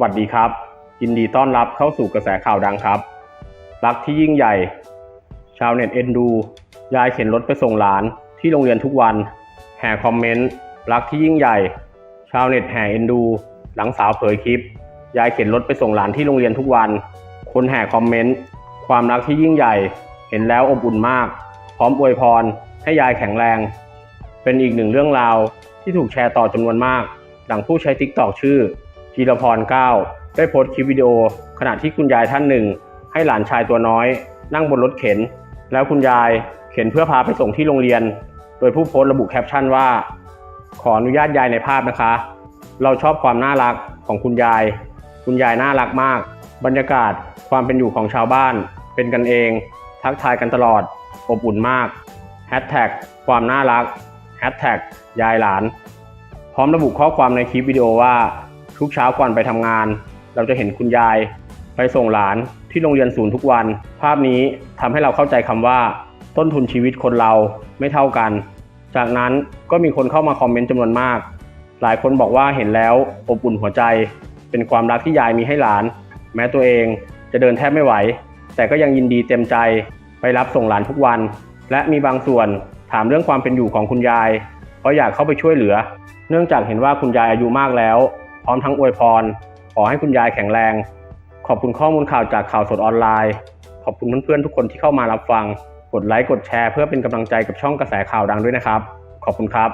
วัสดีครับ ยินดีต้อนรับเข้าสู่กระแสข่าวดังครับ รักที่ยิ่งใหญ่ ชาวเน็ตเอ็นดู ยายเข็นรถไปส่งหลานที่โรงเรียนทุกวัน แห่คอมเมนต์ รักที่ยิ่งใหญ่ ชาวเน็ตแห่เอ็นดู หลังสาวเผยคลิป ยายเข็นรถไปส่งหลานที่โรงเรียนทุกวัน คนแห่คอมเมนต์ ความรักที่ยิ่งใหญ่ เห็นแล้วอบอุ่นมาก พร้อมอวยพร ให้ยายแข็งแรง เป็นอีกหนึ่งเรื่องราวที่ถูกแชร์ต่อจำนวนมาก หลังผู้ใช้ทิกตอกชื่อ จีรพร9ได้โพสต์คลิปวิดีโอ ขณะที่คุณยายท่านหนึ่ง ให้หลานชายตัวน้อย นั่งบนรถเข็น แล้วคุณยายเข็นเพื่อพาไปส่งที่โรงเรียน โดยผู้โพสต์ระบุแคปชั่นว่า ขออนุญาตยายในภาพนะคะ เราชอบความน่ารักของคุณยาย คุณยายน่ารักมาก บรรยากาศความเป็นอยู่ของชาวบ้าน เป็นกันเอง ทักทายกันตลอด อบอุ่นมากแฮชแท็กความน่ารักแฮชแท็กยายหลาน พร้อมระบุข้อความในคลิปวิดีโอว่า ทุกเช้าก่อนไปทำงาน เราจะเห็นคุณยาย ไปส่งหลานที่โรงเรียนศูนย์ทุกวัน ภาพนี้ทำให้เราเข้าใจคำว่า ต้นทุนชีวิตคนเราไม่เท่ากัน จากนั้นก็มีคนเข้ามาคอมเมนต์จำนวนมาก หลายคนบอกว่าเห็นแล้วอบอุ่นหัวใจ เป็นความรักที่ยายมีให้หลาน แม้ตัวเองจะเดินแทบไม่ไหว แต่ก็ยังยินดีเต็มใจไปรับส่งหลานทุกวัน และมีบางส่วนถามเรื่องความเป็นอยู่ของคุณยาย เพราะอยากเข้าไปช่วยเหลือ เนื่องจากเห็นว่าคุณยายอายุมากแล้ว พร้อมทั้งอวยพร ขอให้คุณยายแข็งแรง ขอบคุณข้อมูลข่าวจากข่าวสดออนไลน์ ขอบคุณเพื่อนๆทุกคนที่เข้ามารับฟัง กดไลค์กดแชร์เพื่อเป็นกำลังใจกับช่องกระแสข่าวดังด้วยนะครับ ขอบคุณครับ